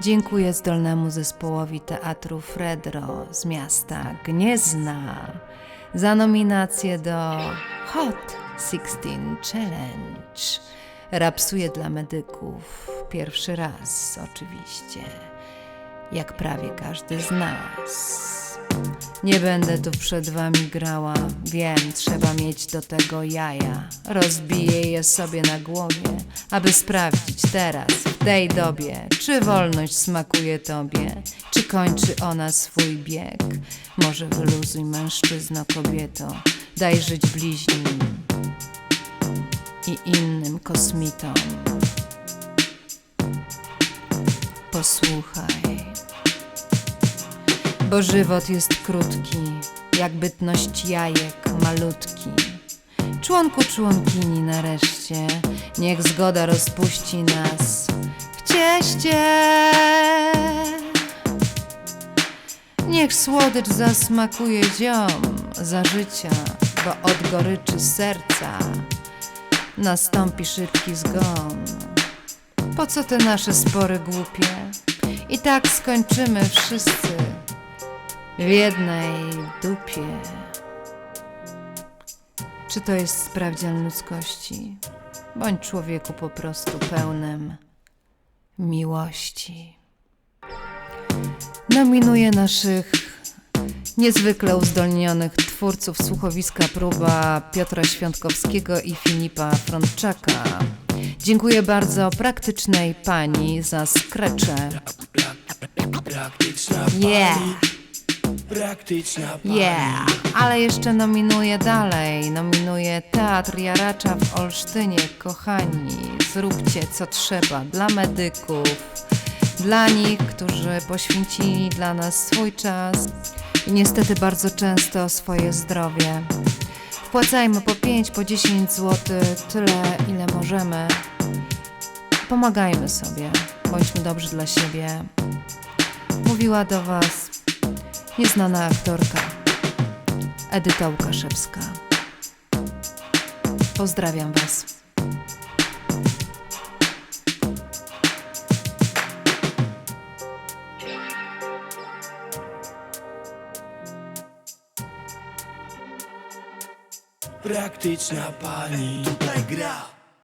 Dziękuję zdolnemu zespołowi teatru Fredro z miasta Gniezna za nominację do Hot 16 Challenge. Rapsuję dla medyków pierwszy raz, oczywiście, jak prawie każdy z nas. Nie będę tu przed wami grała, wiem, trzeba mieć do tego jaja. Rozbiję je sobie na głowie, aby sprawdzić teraz, w tej dobie, czy wolność smakuje tobie, czy kończy ona swój bieg. Może wyluzuj mężczyzno, kobieto, daj żyć bliźnim i innym kosmitom. Posłuchaj. Bo żywot jest krótki, jak bytność jajek malutki. Członku członkini nareszcie, niech zgoda rozpuści nas w cieście. Niech słodycz zasmakuje ziom za życia, bo od goryczy serca nastąpi szybki zgon. Po co te nasze spory głupie? I tak skończymy wszyscy w jednej dupie. Czy to jest sprawdzian ludzkości? Bądź człowieku po prostu pełnym miłości. Nominuję naszych niezwykle uzdolnionych twórców słuchowiska próba Piotra Świątkowskiego i Filipa Frączaka. Dziękuję bardzo praktycznej pani za skrecze. Yeah! Yeah, ale jeszcze nominuję dalej. Nominuję Teatr Jaracza w Olsztynie. Kochani, zróbcie co trzeba dla medyków, dla nich, którzy poświęcili dla nas swój czas i niestety bardzo często swoje zdrowie. Wpłacajmy po 5, po 10 zł, tyle ile możemy. Pomagajmy sobie, bądźmy dobrzy dla siebie. Mówiła do Was nieznana aktorka Edyta Łukaszewska. Pozdrawiam Was. Praktyczna pani Tutaj gra